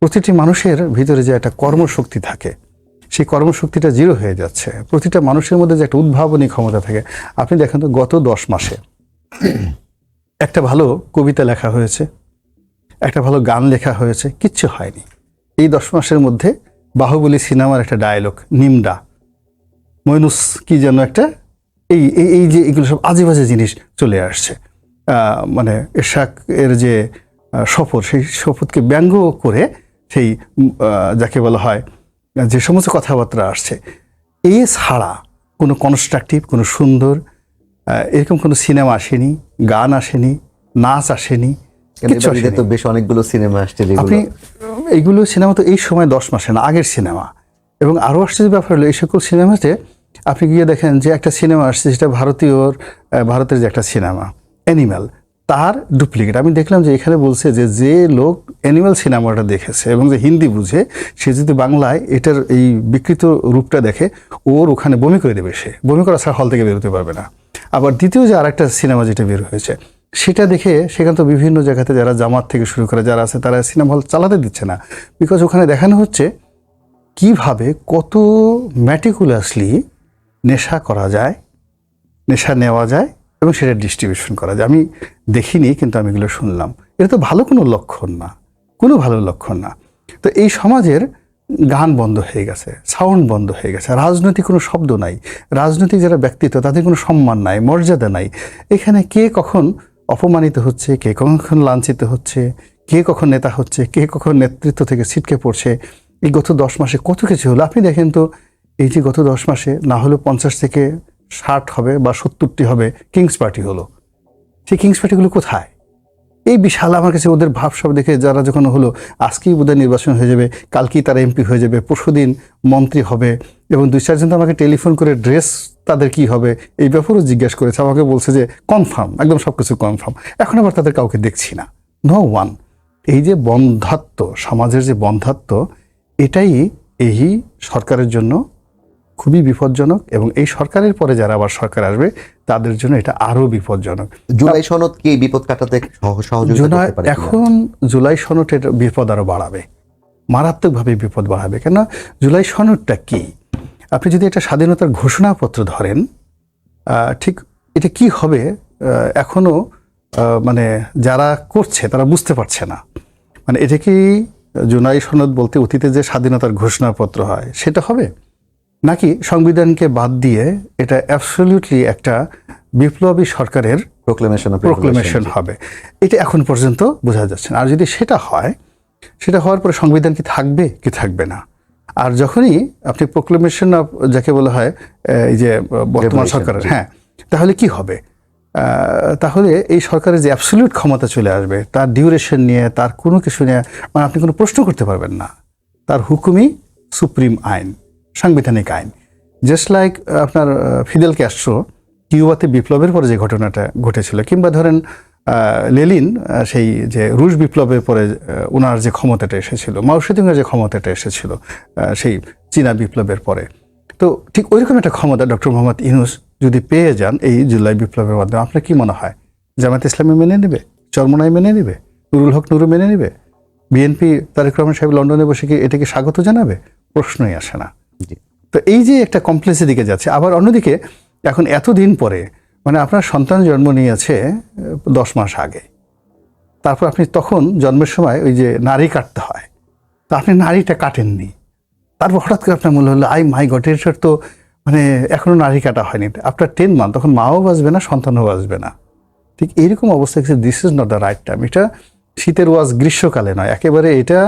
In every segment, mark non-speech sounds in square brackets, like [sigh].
প্রতিটি মানুষের ভিতরে যে একটা কর্মশক্তি থাকে, সেই কর্মশক্তিটা জিরো হয়ে যাচ্ছে। প্রতিটা মানুষের মধ্যে যে একটা উদ্ভাবনী ক্ষমতা থাকে। আপনি দেখেন তো গত দশ মাসে [clears throat] একটা ভালো কবিতা লেখা হয়েছে, একটা ভালো গান লেখা হয়েছে, কিচ্ছু হয়নি। এই দশ মাসের মধ্যে বাহুবলী সিনেমার একটা ডায়লগ নিমডা। মইনুস কি যেন একটা, এই, এই- যে এগুলো সব আজে বাজে জিনিস চলে আসছে। মানে এরশাক এর যে শপথ, সেই শপথকে ব্যঙ্গ করে সেই যাকে বলা হয় যে সমস্ত কথাবার্তা আসছে এই ছাড়া কোনো কনস্ট্রাকটিভ কোনো সুন্দর এরকম কোনো সিনেমা আসেনি গান আসেনি নাচ আসেনি তো বেশ অনেকগুলো সিনেমা আসছে আপনি এইগুলো সিনেমা তো এই সময় দশ মাসে না আগের সিনেমা এবং আরও আশ্চর্য ব্যাপার হলো এই সকল সিনেমাতে আপনি গিয়ে দেখেন যে একটা সিনেমা আসছে সেটা ভারতীয় ভারতের যে একটা সিনেমা অ্যানিম্যাল তার ডুপ্লিকেট আমি দেখলাম যে এখানে বলছে যে যে লোক অ্যানিম্যাল সিনেমাটা দেখেছে এবং যে হিন্দি বুঝে, সে যদি বাংলায় এটার এই বিকৃত রূপটা দেখে, ওর ওখানে বমি করে দেবে সে। বমি করা ছাড়া হল থেকে বেরোতে পারবে না। আবার দ্বিতীয় যে আরেকটা সিনেমা যেটা বের হয়েছে, সেটা দেখে সেখানে তো বিভিন্ন জায়গাতে যারা জামাত থেকে শুরু করে, যারা আছে, তারা সিনেমা হল চালাতে দিচ্ছে না। বিকজ ওখানে দেখানো হচ্ছে কীভাবে কত ম্যাটিকুলাসলি নেশা করা যায়, নেশা নেওয়া যায় এবং সেটা ডিস্ট্রিবিউশন করা যায়। আমি দেখিনি, কিন্তু আমি এগুলো শুনলাম। এটা তো ভালো কোনো লক্ষণ না। কোনো ভালো লক্ষণ না। তো এই সমাজের গান বন্ধ হয়ে গেছে সাউন্ড বন্ধ হয়ে গেছে। রাজনৈতিক কোনো শব্দ নাই। রাজনৈতিক যারা ব্যক্তিত্ব, তাদের কোনো সম্মান নাই, মর্যাদা নাই। এখানে কে কখন অপমানিত হচ্ছে, কে কখন লাঞ্ছিত হচ্ছে, কে কখন নেতা হচ্ছে, কে কখন নেতৃত্ব থেকে ছিটকে পড়ছে, এই গত দশ মাসে কত কিছু হলো? আপনি দেখেন তো, এই যে গত দশ মাসে না হলেও পঞ্চাশ থেকে ষাট হবে বা সত্তরটি হবে কিংস পার্টি হলো। সেই কিংস পার্টিগুলো কোথায়? এই বিশাল আমার কাছে ওদের ভাবসব দেখে যারা যখন হলো, আজকেই বোধহয় নির্বাচন হয়ে যাবে, কালকেই তারা এমপি হয়ে যাবে পরশুদিন মন্ত্রী হবে এবং দুই চারজন তো আমাকে টেলিফোন করে ড্রেস তাদের কি হবে, এই ব্যাপারেও জিজ্ঞেস করেছে, আমাকে বলছে যে কনফার্ম একদম সব কিছু কনফার্ম এখন আবার তাদের কাউকে দেখছি না। নো ওয়ান এই যে বন্ধাত্ম, সমাজের যে বন্ধাত্ম, এটাই এই সরকারের জন্য খুবই বিপজ্জনক এবং এই সরকারের পরে যারা আবার সরকার আসবে তাদের জন্য এটা আরও বিপজ্জনক। জুলাই সনদ কি বিপদ কাটাতে জুলাই এখন জুলাই সনটের বিপদ আরও বাড়াবে। মারাত্মকভাবে বিপদ বাড়াবে। কেন জুলাই সনদটা কি? আপনি যদি এটা স্বাধীনতার ঘোষণাপত্র ধরেন ঠিক এটা কি হবে? এখনও মানে যারা করছে তারা বুঝতে পারছে না। মানে এটা কি জুলাই সনদ বলতে অতীতে যে স্বাধীনতার ঘোষণাপত্র হয় সেটা হবে? নাকি সংবিধানকে বাদ দিয়ে এটা অ্যাবসলিউটলি একটা বিপ্লবী সরকারের of প্রোক্লেমেশন হবে। এটা এখন পর্যন্ত বোঝা যাচ্ছে না। আর যদি সেটা হয় সেটা হওয়ার পরে সংবিধান কি থাকবে কি থাকবে না? আর যখনই আপনি প্রোক্লেমেশন অফ যাকে বলা হয় এই যে বর্তমান সরকারের হ্যাঁ তাহলে কি হবে? তাহলে এই সরকারের যে অ্যাবসলিউট ক্ষমতা চলে আসবে তার ডিউরেশন নিয়ে তার কোনো কিছু নিয়ে মানে আপনি কোনো প্রশ্ন করতে পারবেন না। তার হুকুমই সুপ্রিম আইন। সাংবিধানিক আইন। জাস্ট লাইক আপনার ফিদেল ক্যাস্ট্রো কিউবাতে বিপ্লবের পরে যে ঘটনাটা ঘটেছিল, কিংবা ধরেন লেলিন সেই যে রুশ বিপ্লবের পরে ওনার যে ক্ষমতাটা এসেছিল মাওসেতুংয়ের যে ক্ষমতাটা এসেছিল সেই চীনা বিপ্লবের পরে। তো ঠিক ওইরকম একটা ক্ষমতা ডক্টর মোহাম্মদ ইনুস যদি পেয়ে যান এই জুলাই বিপ্লবের মাধ্যমে, আপনার কি মনে হয়? জামাত ইসলামী মেনে নেবে? চরমনাই মেনে নেবে? নুরুল হক নুরু মেনে নেবে? বিএনপি তারেক রহমান সাহেব লন্ডনে বসে কি এটাকে স্বাগত জানাবে? প্রশ্নই আসে না। তো এই যে একটা কমপ্লেক্সের দিকে যাচ্ছে, আবার অন্যদিকে এখন এতদিন পরে মানে আপনার সন্তান জন্ম নিয়েছে দশ মাস আগে। তারপর আপনি তখন জন্মের সময় ওই যে নারী কাটতে হয়। তা আপনি নারীটা কাটেননি। তারপর হঠাৎ করে আপনার মনে হলো, আই মাই গড এটার তো মানে এখনও নারী কাটা হয়নি। আপনার টেন মান তখন মাও বাঁচবে না, সন্তানও বাঁচবে না। ঠিক এইরকম অবস্থা this is not the right time এটা শীতের ওয়াজ গ্রীষ্মকালে নয়, একেবারে এটা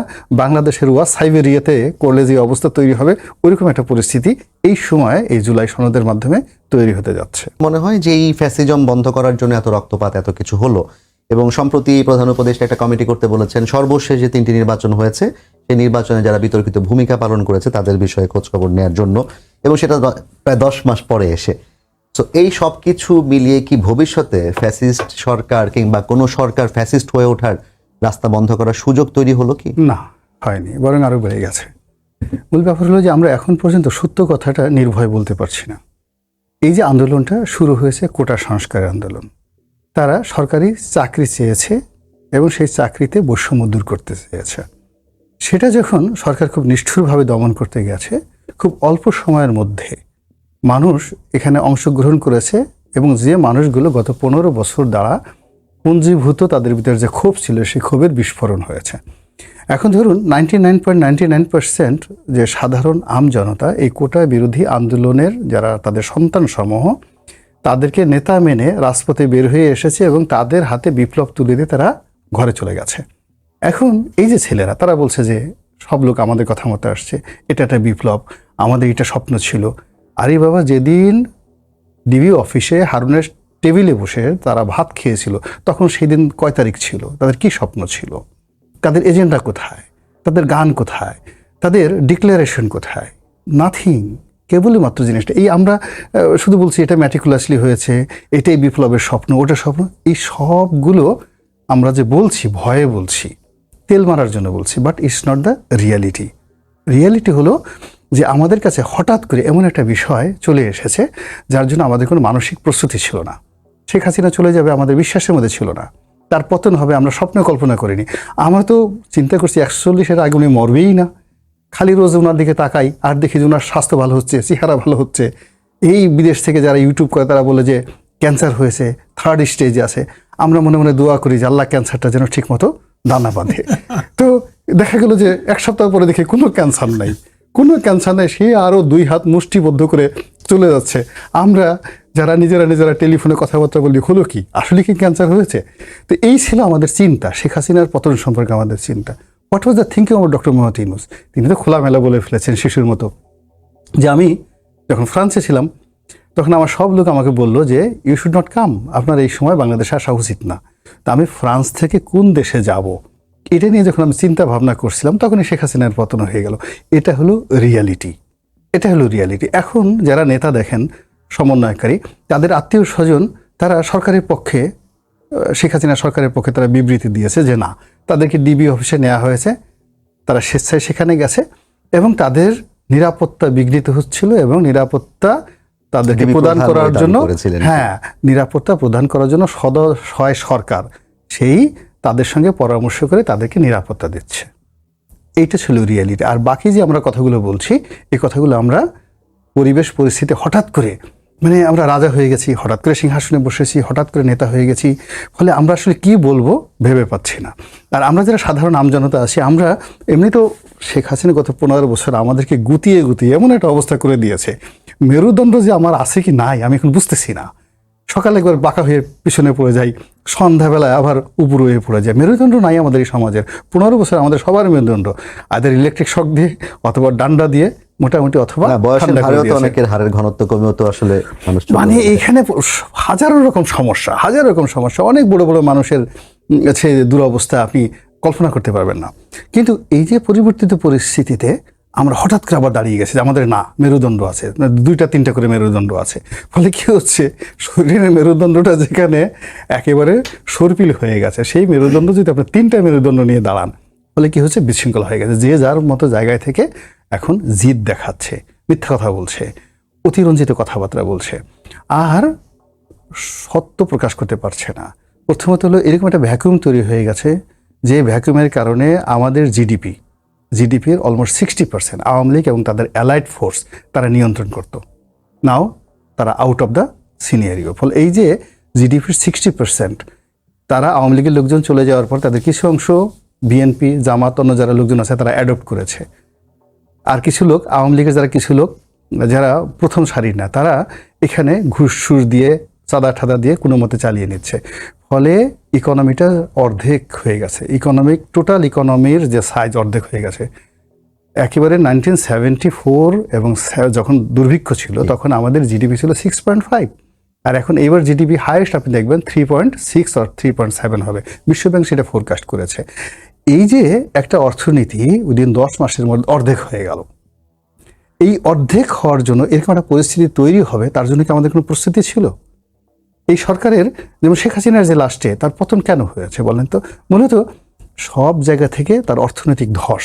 বাংলাদেশের ওয়াজ সাইবেরিয়াতে করলে যে অবস্থা তৈরি হবে, ওইরকম একটা পরিস্থিতি এই সময়, এই জুলাই সনদের মাধ্যমে তৈরি হতে যাচ্ছে। মনে হয় যে এই ফ্যাসিজম বন্ধ করার জন্য এত রক্তপাত, এত কিছু হলো। এবং সম্প্রতি প্রধান উপদেষ্টা একটা কমিটি করতে বলেছেন, সর্বশেষ যে তিনটি নির্বাচন হয়েছে, সেই নির্বাচনে যারা বিতর্কিত ভূমিকা পালন করেছে, তাদের বিষয়ে খোঁজখবর নেওয়ার জন্য। এবং সেটা প্রায় দশ মাস পরে এসে। তো এই সব কিছু মিলিয়ে কি ভবিষ্যতে ফ্যাসিস্ট সরকার কিংবা কোনো সরকার ফ্যাসিস্ট হয়ে ওঠার রাস্তা বন্ধ করার সুযোগ তৈরি হলো কি? না, হয়নি, বরং আরও বেড়ে গেছে। মূল ব্যাপার হলো যে আমরা এখন পর্যন্ত সত্য কথাটা নির্ভয় বলতে পারছি না। এই যে আন্দোলনটা শুরু হয়েছে কোটা সংস্কারের আন্দোলন। তারা সরকারি চাকরি চেয়েছে এবং সেই চাকরিতে বৈষম্য দূর করতে চেয়েছে। সেটা যখন সরকার খুব নিষ্ঠুরভাবে দমন করতে গেছে, খুব অল্প সময়ের মধ্যে মানুষ এখানে অংশগ্রহণ করেছে এবং যে মানুষগুলো গত পনেরো বছর দ্বারা পুঞ্জীভূত তাদের ভিতরে যে ক্ষোভ ছিল, সেই ক্ষোভের বিস্ফোরণ হয়েছে। এখন ধরুন ninety nine point ninety nine percent যে সাধারণ আম জনতা, এই কোটা বিরোধী আন্দোলনের যারা তাদের সন্তান সমূহ তাদেরকে নেতা মেনে রাজপথে বের হয়ে এসেছে এবং তাদের হাতে বিপ্লব তুলে দিয়ে তারা ঘরে চলে গেছে। এখন এই যে ছেলেরা, তারা বলছে যে সব লোক আমাদের কথা মতো আসছে, এটা একটা বিপ্লব, আমাদের এটা স্বপ্ন ছিল। আরে বাবা, যেদিন ডিবি অফিসে হারুনের টেবিলে বসে তারা ভাত খেয়েছিল। তখন সেদিন কয় তারিখ ছিল? তাদের কি স্বপ্ন ছিল? তাদের এজেন্ডা কোথায়? তাদের গান কোথায়? তাদের ডিক্লারেশন কোথায়? নাথিং, কেবলই মাত্র জিনিসটা। এই আমরা শুধু বলছি এটা ম্যাটিকুলাসলি হয়েছে, এটাই বিপ্লবের স্বপ্ন, ওটা স্বপ্ন। এই সবগুলো আমরা যে বলছি, ভয়ে বলছি, তেল মারার জন্য বলছি but it's not the reality reality হলো যে আমাদের কাছে হঠাৎ করে এমন একটা বিষয় চলে এসেছে, যার জন্য আমাদের কোনো মানসিক প্রস্তুতি ছিল না। শেখ হাসিনা চলে যাবে আমাদের বিশ্বাসের মধ্যে ছিল না। তার পতন হবে আমরা স্বপ্ন কল্পনা করিনি। আমরা তো চিন্তা করছি একশো চল্লিশের আগে উনি মরবেই না। খালি রোজ ওনার দিকে তাকাই আর দেখি যে ওনার স্বাস্থ্য ভালো হচ্ছে চেহারা ভালো হচ্ছে। এই বিদেশ থেকে যারা ইউটিউব করে তারা বলে যে ক্যান্সার হয়েছে থার্ড স্টেজে আছে। আমরা মনে মনে দোয়া করি যে আল্লাহ ক্যান্সারটা যেন ঠিকমতো দানা বাঁধে। [laughs] তো দেখা গেল যে এক সপ্তাহ পরে দেখি কোনো ক্যান্সার নাই। কোনো ক্যান্সার নেই সে আরও দুই হাত মুষ্টিবদ্ধ করে চলে যাচ্ছে। আমরা যারা নিজেরা নিজেরা টেলিফোনে কথাবার্তা বলি হলো কি? আসলে কি ক্যান্সার হয়েছে? তো এই ছিল আমাদের চিন্তা, শেখ হাসিনার পতন সম্পর্কে আমাদের চিন্তা। What was the thinking of doctor Mohammad Yunus তিনি তো খোলামেলা বলে ফেলেছেন শিশুর মতো। যে আমি যখন ফ্রান্সে ছিলাম, তখন আমার সব লোক আমাকে বলল যে ইউ শুড নট কাম আপনার এই সময় বাংলাদেশে আসা উচিত না। তা আমি ফ্রান্স থেকে কোন দেশে যাব? এটা নিয়ে যখন আমি চিন্তা ভাবনা করছিলাম, তখনই শেখ হাসিনার পতন হয়ে গেল। এটা হলো রিয়ালিটি এটা হলো রিয়ালিটি এখন যারা নেতা দেখেন সমন্বয়কারী। তাদের আত্মীয় স্বজন তারা সরকারের পক্ষে শেখ হাসিনা সরকারের পক্ষে তারা বিবৃতি দিয়েছে যে না তাদেরকে ডিবি অফিসে নেওয়া হয়েছে তারা স্বেচ্ছায় সেখানে গেছে এবং তাদের নিরাপত্তা বিঘ্নিত হচ্ছিল এবং নিরাপত্তা তাদেরকে প্রদান করার জন্য হ্যাঁ নিরাপত্তা প্রদান করার জন্য সদয় সরকার। সেই তাদের সঙ্গে পরামর্শ করে তাদেরকে নিরাপত্তা দিচ্ছে। এইটা ছিল রিয়ালিটি আর বাকি যে আমরা কথাগুলো বলছি এই কথাগুলো আমরা পরিবেশ পরিস্থিতি হঠাৎ করে মানে আমরা রাজা হয়ে গেছি, হঠাৎ করে সিংহাসনে বসেছি, হঠাৎ করে নেতা হয়ে গেছি, ফলে আমরা আসলে কি বলব ভেবে পাচ্ছি না। আর আমরা যারা সাধারণ আমজনতা আছি, আমরা এমনি তো শেখ হাসিনা গত পনেরো বছর আমাদেরকে গুতিয়ে গুতিয়ে এমন একটা অবস্থা করে দিয়েছে। মেরুদণ্ড যে আমার আছে কি নাই, আমি এখন বুঝতেছি না। সকালে একবার বাঁকা হয়ে পিছনে পড়ে যাই, সন্ধ্যাবেলায় আবার উপর হয়ে পড়ে যায় মেরুদণ্ড নাই আমাদের এই সমাজের। পনেরো বছর আমাদের সবার মেরুদণ্ড। আদের ইলেকট্রিক শক দিয়ে অথবা ডান্ডা দিয়ে মোটামুটি অথবা বয়সের তো অনেকের হাড়ের ঘনত্ব কমেও তো আসলে মানে এখানে হাজারো রকম সমস্যা হাজারো রকম সমস্যা। অনেক বড় বড় মানুষের আছে দুরবস্থা আপনি কল্পনা করতে পারবেন না। কিন্তু এই যে পরিবর্তিত পরিস্থিতিতে আমরা হঠাৎ করে আবার দাঁড়িয়ে গেছি যে আমাদের না মেরুদণ্ড আছে দুইটা তিনটা করে মেরুদণ্ড আছে। ফলে কি হচ্ছে শরীরের মেরুদণ্ডটা যেখানে একেবারে সর্পিল হয়ে গেছে সেই মেরুদণ্ড যদি আপনি তিনটা মেরুদণ্ড নিয়ে দাঁড়ান ফলে কি হচ্ছে বিশৃঙ্খলা হয়ে গেছে। যে যার মতো জায়গায় থেকে এখন জিদ দেখাচ্ছে, মিথ্যা কথা বলছে, অতিরঞ্জিত কথাবার্তা বলছে। আর সত্য প্রকাশ করতে পারছে না। প্রথমত হলো এরকম একটা ভ্যাকুয়াম তৈরি হয়ে গেছে, যে ভ্যাকুয়ামের কারণে আমাদের জিডিপি, জিডিপির almost sixty percent Awami League এবং তাদের অ্যালাইড ফোর্স তারা নিয়ন্ত্রণ করত। নাও তারা আউট অফ দ্য সিনিয়রিও ফলে এই যে জিডিপির সিক্সটি পার্সেন্ট তারা আওয়ামী লীগের লোকজন চলে যাওয়ার পর তাদের কিছু অংশ বিএনপি জামাত, অন্য যারা লোকজন আছে, তারা অ্যাডপ্ট করেছে। আর কিছু লোক, আওয়ামী লীগের যারা কিছু লোক, যারা প্রথম সারির না, তারা এখানে ঘুষ সুর দিয়ে, চাঁদা ঠাদা দিয়ে কোনো মতে চালিয়ে নিচ্ছে। ফলে ইকোনমিটা অর্ধেক হয়ে গেছে। ইকোনমিক টোটাল ইকোনমির যে সাইজ অর্ধেক হয়ে গেছে। একেবারে নাইনটিন সেভেন্টি ফোর এবং যখন দুর্ভিক্ষ ছিল, তখন আমাদের জিডিপি ছিল সিক্স পয়েন্ট ফাইভ আর এখন এবার জিডিপি হাইয়েস্ট আপনি দেখবেন থ্রি পয়েন্ট সিক্স আর থ্রি পয়েন্ট সেভেন হবে। বিশ্বব্যাংক সেটা ফোরকাস্ট করেছে। এই যে একটা অর্থনীতি উইদিন দশ মাসের মধ্যে অর্ধেক হয়ে গেল, এই অর্ধেক হওয়ার জন্য এরকম একটা পরিস্থিতি তৈরি হবে, তার জন্য কি আমাদের কোনো প্রস্তুতি ছিল? এই সরকারের, যেমন শেখ হাসিনার যে লাস্টে তার পতন কেন হয়েছে বলেন তো? মূলত সব জায়গা থেকে তার অর্থনৈতিক ধস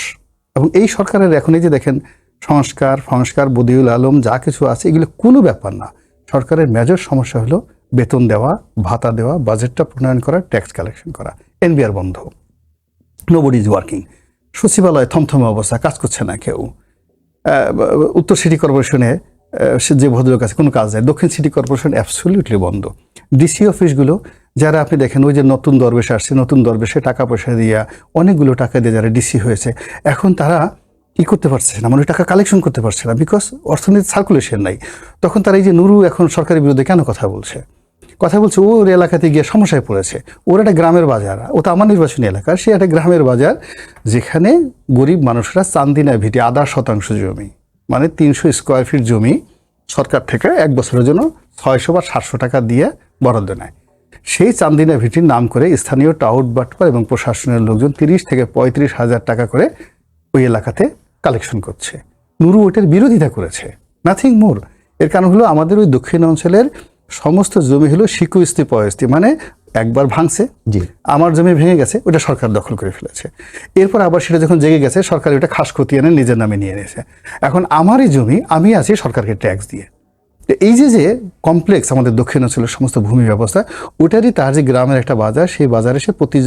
এবং এই সরকারের এখন এই যে দেখেন সংস্কার সংস্কার বদিউল আলম যা কিছু আছে, এগুলো কোনো ব্যাপার না। সরকারের মেজর সমস্যা হলো বেতন দেওয়া, ভাতা দেওয়া বাজেটটা প্রণয়ন করা ট্যাক্স কালেকশন করা, এনবিআর বন্ধ। নোবডি ইজ ওয়ার্কিং সচিবালয় থমথমে অবস্থা, কাজ করছে না কেউ। উত্তর সিটি কর্পোরেশনে যে ভদ্রলোক আছে, কোনো কাজ নেই। দক্ষিণ সিটি কর্পোরেশন অ্যাবসলিউটলি বন্ধ। ডিসি অফিসগুলো, যারা আপনি দেখেন, ওই যে নতুন দরবেশ আসছে, নতুন দরবেশে টাকা পয়সা দিয়া অনেকগুলো টাকা দিয়ে যারা ডিসি হয়েছে, এখন তারা ই করতে পারছে না? মানে টাকা কালেকশন করতে পারছে না বিকজ অর্থনীতি সার্কুলেশন নাই। তখন তারা এই যে নুরু এখন সরকারের বিরুদ্ধে কেন কথা বলছে? কথা বলছে ওর এলাকাতে গিয়ে সমস্যায় পড়েছে। ওর একটা গ্রামের বাজার। ও তো আমার নির্বাচনী এলাকা সে একটা গ্রামের বাজার যেখানে গরিব মানুষরা চান্দিনা ভিটে আধা শতাংশ জমি মানে তিনশো স্কোয়ার ফিট জমি সরকার থেকে এক বছরের জন্য ছয়শো বা সাতশো টাকা দিয়ে বরাদ্দ নেয়। সেই চান্দিনা ভিটির নাম করে স্থানীয় টাউট বাটপার এবং প্রশাসনের লোকজন তিরিশ থেকে পঁয়ত্রিশ হাজার টাকা করে ওই এলাকাতে কালেকশন করছে। নুরু ওটার বিরোধিতা করেছে। নাথিং মোর এর কারণ হলো আমাদের ওই দক্ষিণ অঞ্চলের সমস্ত জমি হলো শিকুস্তি পয়স্তি মানে একবার ভাঙছে জি। আমার জমি ভেঙে গেছে ওটা সরকার দখল করে ফেলেছে। এরপর আবার সেটা যখন জেগে গেছে সরকার ওটা খাস এনে নিজের নামে নিয়ে নিয়েছে। এখন আমারই জমি আমি আছি সরকারকে ট্যাক্স দিয়ে। এই যে যে কমপ্লেক্স আমাদের দক্ষিণ অঞ্চলের সমস্ত ভূমি ব্যবস্থা ওটারই তার যে গ্রামের একটা বাজার সেই বাজারে সে প্রতি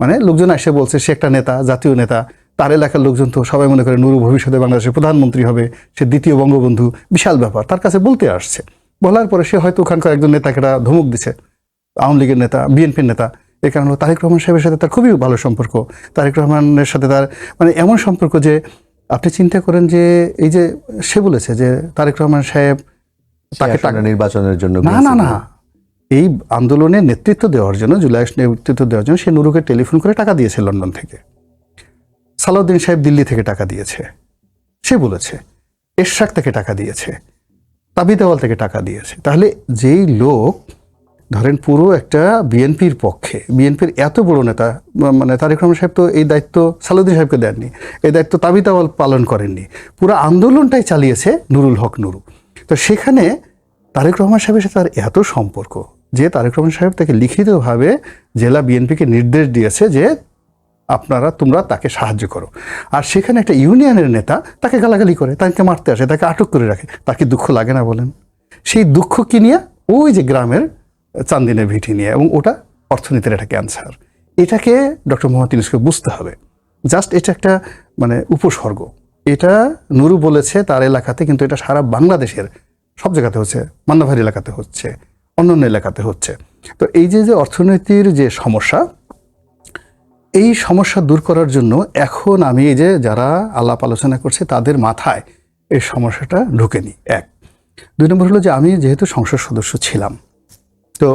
মানে লোকজন এসে বলছে সে একটা নেতা জাতীয় নেতা তার এলাকার লোকজন তো সবাই মনে করে নুরু ভবিষ্যতে বাংলাদেশের প্রধানমন্ত্রী হবে সে দ্বিতীয় বঙ্গবন্ধু বিশাল ব্যাপার তার কাছে বলতে আসছে। বলার পরে সে হয়তো ওখানকার একজন নেতাকে একটা ধমক দিছে আওয়ামী লীগের নেতা বিএনপির নেতা। এর কারণ হলো তারেক রহমান সাহেবের সাথে তার খুবই ভালো সম্পর্ক। তারেক রহমানের সাথে তার মানে এমন সম্পর্ক যে আপনি চিন্তা করেন যে এই যে সে বলেছে যে তারেক রহমান সাহেব তাকে টাকা নির্বাচনের জন্য না না না। এই আন্দোলনে নেতৃত্ব দেওয়ার জন্য জুলাই নেতৃত্ব দেওয়ার জন্য সে নুরুকে টেলিফোন করে টাকা দিয়েছে লন্ডন থেকে। সালাউদ্দিন সাহেব দিল্লি থেকে টাকা দিয়েছে। সে বলেছে এরশাক থেকে টাকা দিয়েছে। তাবিদাওয়াল থেকে টাকা দিয়েছে। তাহলে যেই লোক, ধরেন পুরো একটা বিএনপির পক্ষে, বিএনপির এত বড় নেতা মানে তারেক রহমান সাহেব তো এই দায়িত্ব সালুদ্দিন সাহেবকে দেননি, এই দায়িত্ব তাবিদাওয়াল পালন করেননি। পুরো আন্দোলনটাই চালিয়েছে নুরুল হক নুরু। তো সেখানে তারেক রহমান সাহেবের সাথে তার এত সম্পর্ক যে তারেক রহমান সাহেব তাকে লিখিতভাবে জেলা বিএনপিকে নির্দেশ দিয়েছে যে আপনারা, তোমরা তাকে সাহায্য করো। আর সেখানে একটা ইউনিয়নের নেতা তাকে গালাগালি করে, তাকে মারতে আসে, তাকে আটক করে রাখে। তাকে দুঃখ লাগে না বলেন? সেই দুঃখ কি নিয়ে? ওই যে গ্রামের চান্দিনের ভিটি নিয়ে, এবং ওটা অর্থনীতির একটা ক্যান্সার। এটাকে ডক্টর মোহাম্মদ ইউনুসকে বুঝতে হবে। জাস্ট এটা একটা মানে উপসর্গ। এটা নুরু বলেছে তার এলাকাতে, কিন্তু এটা সারা বাংলাদেশের, সব জায়গাতে হচ্ছে, মান্নাভারি এলাকাতে হচ্ছে, অন্যান্য এলাকাতে হচ্ছে। তো এই যে যে অর্থনীতির যে সমস্যা এই সমস্যা দূর করার জন্য এখন আমি এই যে যারা আলাপ আলোচনা করছে, তাদের মাথায় এই সমস্যাটা ঢুকেনি। এক। দুই নম্বর হলো যে আমি যেহেতু সংসদ সদস্য ছিলাম, তো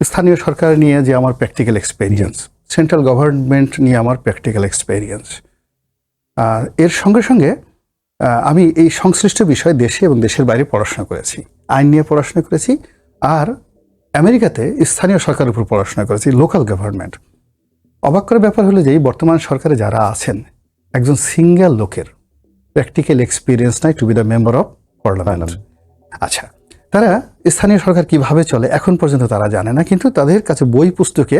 স্থানীয় সরকার নিয়ে যে আমার প্র্যাকটিক্যাল এক্সপেরিয়েন্স সেন্ট্রাল গভর্নমেন্ট নিয়ে আমার প্র্যাকটিক্যাল এক্সপেরিয়েন্স আর এর সঙ্গে সঙ্গে আমি এই সংশ্লিষ্ট বিষয়ে দেশে এবং দেশের বাইরে পড়াশোনা করেছি, আইন নিয়ে পড়াশোনা করেছি, আর আমেরিকাতে স্থানীয় সরকারের উপর পড়াশোনা করেছি লোকাল গভর্নমেন্ট অবাক করার ব্যাপার হলো যে এই বর্তমান সরকারে যারা আছেন একজন সিঙ্গেল লোকের প্র্যাকটিক্যাল এক্সপিরিয়েন্স নাই to be the member of parliament. আচ্ছা তারা স্থানীয় সরকার কীভাবে চলে এখন পর্যন্ত তারা জানে না কিন্তু তাদের কাছে বই পুস্তকে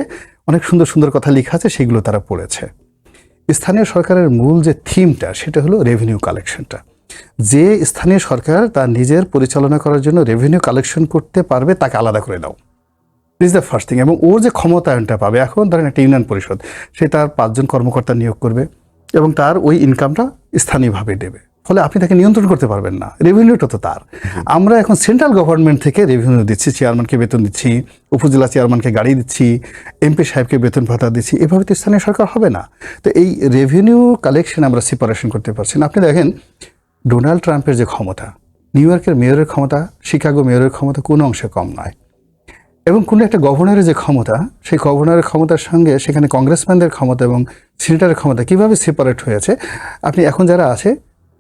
অনেক সুন্দর সুন্দর কথা লেখা আছে সেগুলো তারা পড়েছে। স্থানীয় সরকারের মূল যে থিমটা সেটা হলো রেভিনিউ কালেকশনটা যে স্থানীয় সরকার তার নিজের পরিচালনা করার জন্য রেভিনিউ কালেকশন করতে পারবে তাকে আলাদা করে দাও। ইজ দ্য ফার্স্ট থিং এবং ওর যে ক্ষমতায়নটা পাবে এখন ধরেন একটা ইউনিয়ন পরিষদ সে তার পাঁচজন কর্মকর্তা নিয়োগ করবে এবং তার ওই ইনকামটা স্থানীয়ভাবে দেবে। ফলে আপনি তাকে নিয়ন্ত্রণ করতে পারবেন না। রেভিনিউটা তো তার। আমরা এখন সেন্ট্রাল গভর্নমেন্ট থেকে রেভিনিউ দিচ্ছি চেয়ারম্যানকে বেতন দিচ্ছি উপজেলা চেয়ারম্যানকে গাড়ি দিচ্ছি এমপি সাহেবকে বেতন ভাতা দিচ্ছি এভাবে তো স্থানীয় সরকার হবে না। তো এই রেভিনিউ কালেকশন আমরা সেপারেশন করতে পারছি না। আপনি দেখেন ডোনাল্ড ট্রাম্পের যে ক্ষমতা নিউ ইয়র্কের মেয়রের ক্ষমতা শিকাগো মেয়রের ক্ষমতা কোনো অংশে কম নয়। এবং কোনো একটা গভর্নরের যে ক্ষমতা, সেই গভর্নরের ক্ষমতার সঙ্গে সেখানে কংগ্রেসম্যানদের ক্ষমতা এবং সিনেটারের ক্ষমতা কীভাবে সেপারেট হয়েছে, আপনি এখন যারা আছে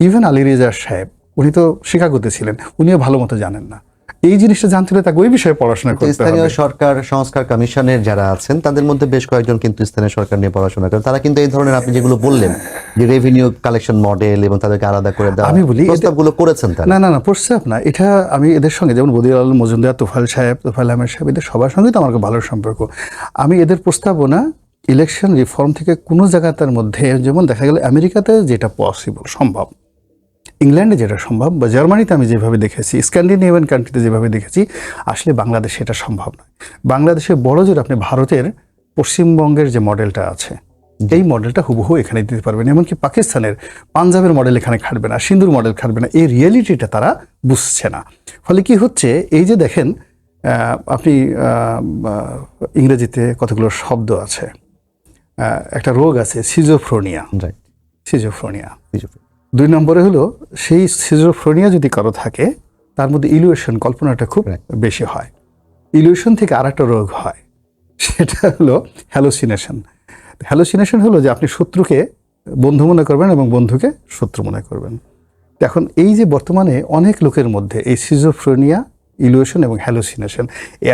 ইভেন আলী রেজার সাহেব, উনি তো শিকাগোতে ছিলেন, উনিও ভালো মতো জানেন না। এই জিনিসটা জানতে হলে তাকে ওই বিষয়ে পড়াশোনা করতে স্থানীয় সরকার সংস্কার কমিশনের যারা আছেন তাদের মধ্যে বেশ কয়েকজন কিন্তু স্থানীয় সরকার নিয়ে পড়াশোনা করেন। তারা কিন্তু এই ধরনের আপনি যেগুলো বললেন যে রেভিনিউ কালেকশন মডেল এবং তাদেরকে আলাদা করে দেওয়া আমি বলি, প্রস্তাবগুলো করেছেন তারা? না না না প্রস্তাব না। এটা আমি এদের সঙ্গে যেমন বদিউল আলম মজুমদার তোফাল সাহেব তোফাল আহমেদ সাহেব এদের সবার সঙ্গে তো আমার ভালো সম্পর্ক। আমি এদের প্রস্তাবনা ইলেকশন রিফর্ম থেকে কোনো জায়গাটার মধ্যে যেমন দেখা গেল আমেরিকাতে যেটা পসিবল সম্ভব। ইংল্যান্ডে যেটা সম্ভব বা জার্মানিতে আমি যেভাবে দেখেছি স্ক্যান্ডিনেভিয়ান কান্ট্রিতে যেভাবে দেখেছি আসলে বাংলাদেশে এটা সম্ভব নয়। বাংলাদেশে বড় জোর আপনি ভারতের পশ্চিমবঙ্গের যে মডেলটা আছে এই মডেলটা হুবহু এখানে দিতে পারবেন। এমনকি পাকিস্তানের পাঞ্জাবের মডেল এখানে খাটবে না সিন্ধুর মডেল খাটবে না। এই রিয়েলিটিটা তারা বুঝছে না। ফলে কি হচ্ছে এই যে দেখেন আপনি ইংরেজিতে কতগুলো শব্দ আছে। একটা রোগ আছে সিজোফ্রোনিয়া সিজোফ্রোনিয়া দুই নম্বরে হলো সেই সিজোফ্রোনিয়া যদি কারও থাকে তার মধ্যে ইলুয়েশন কল্পনাটা খুব বেশি হয়। ইলুয়েশন থেকে আর একটা রোগ হয় সেটা হলো হ্যালোসিনেশন হ্যালোসিনেশন হলো যে আপনি শত্রুকে বন্ধু মনে করবেন এবং বন্ধুকে শত্রু মনে করবেন। এখন এই যে বর্তমানে অনেক লোকের মধ্যে এই সিজোফ্রেনিয়া ইলুয়েশন এবং হ্যালোসিনেশন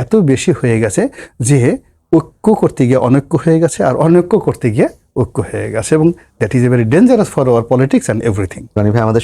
এত বেশি হয়ে গেছে যে ঐক্য করতে গিয়ে অনৈক্য হয়ে গেছে আর অনৈক্য করতে গিয়ে ঐক্য হয়ে গেছে এবং that is a very dangerous for our politics and everything আমাদের